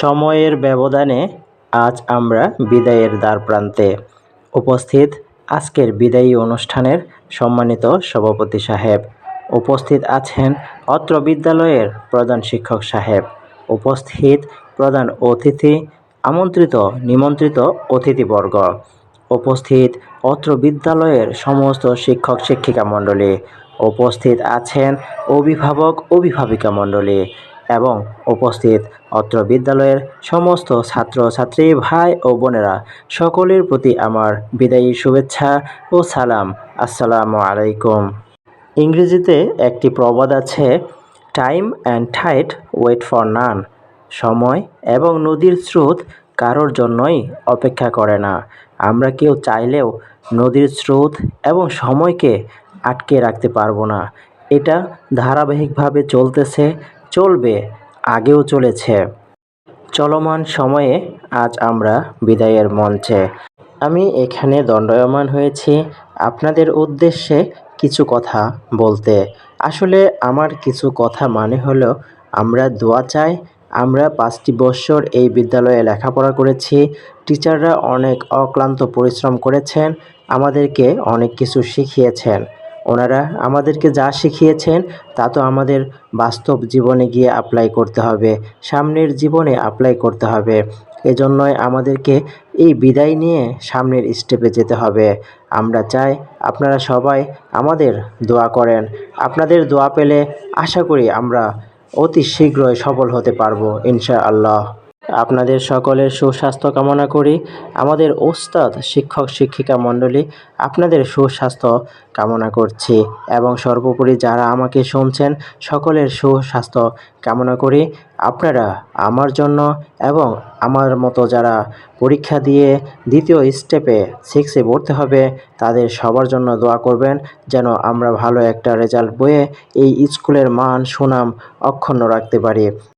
সময়ের ব্যবধানে আজ আমরা বিদায়ের দ্বারপ্রান্তে উপস্থিত আজকের বিদায়ী অনুষ্ঠানের সম্মানিত সভাপতি সাহেব। উপস্থিত আছেন অত্র বিদ্যালয়ের প্রধান শিক্ষক সাহেব। উপস্থিত প্রধান অতিথি, আমন্ত্রিত, নিমন্ত্রিত অতিথিবর্গ। উপস্থিত অত্র বিদ্যালয়ের সমস্ত শিক্ষক শিক্ষিকা মণ্ডলী। উপস্থিত আছেন অভিভাবক অভিভাবিকা মণ্ডলী। এবং উপস্থিত অত্র বিদ্যালয়ের সমস্ত ছাত্র, ছাত্রী, ভাই ও বোনেরা, সকলের প্রতি আমার বিদায়ী শুভেচ্ছা ও সালাম। আসসালামু আলাইকুম। ইংরেজিতে একটি প্রবাদ আছে time and tide wait for none সময় এবং নদীর স্রোত কারোর জন্যই অপেক্ষা করে না। আমরা কেউ চাইলেও নদীর স্রোত এবং সময়কে আটকে রাখতে পারব না। এটা ধারাবাহিকভাবে চলতেছে চলবে, আগেও চলেছে। চলমান সময়ে আজ আমরা বিদায়ের মঞ্চে। আমি এখানে দণ্ডায়মান হয়েছি। আপনাদের উদ্দেশ্যে কিছু কথা বলতে। আসলে আমার কিছু কথা মানে হলো, আমরা দোয়া চাই। আমরা পাঁচটি বৎসর এই বিদ্যালয়ে লেখাপড়া করেছি। টিচাররা অনেক অক্লান্ত পরিশ্রম করেছেন। আমাদেরকে অনেক কিছু শিখিয়েছেন। ওনারা আমাদেরকে যা শিখিয়েছেন, তা তো আমাদের বাস্তব জীবনে গিয়ে অ্যাপ্লাই করতে হবে, সামনের জীবনে অ্যাপ্লাই করতে হবে। এজন্যই আমাদেরকে এই বিদায় নিয়ে সামনের স্টেপে যেতে হবে। আমরা চাই আপনারা সবাই আমাদের দোয়া করেন। আপনাদের দোয়া পেলে আশা করি আমরা অতি শীঘ্রই সফল হতে পারব, ইনশাআল্লাহ। আপনাদের সকলের সুস্বাস্থ্য কামনা করি। আমাদের ওস্তাদ, শিক্ষক, শিক্ষিকা মণ্ডলী আপনাদের সুস্বাস্থ্য কামনা করছি এবং সর্বোপরি যারা আমাকে শুনছেন, সকলের সুস্বাস্থ্য কামনা করি। আপনারা আমার জন্য এবং আমার মতো যারা পরীক্ষা দিয়ে দ্বিতীয় স্টেপে সিক্সে ভর্তি হবে, তাদের সবার জন্য দোয়া করবেন যেন আমরা ভালো একটা রেজাল্ট বয়ে এই স্কুলের মান, সুনাম অক্ষুণ্ণ রাখতে পারি।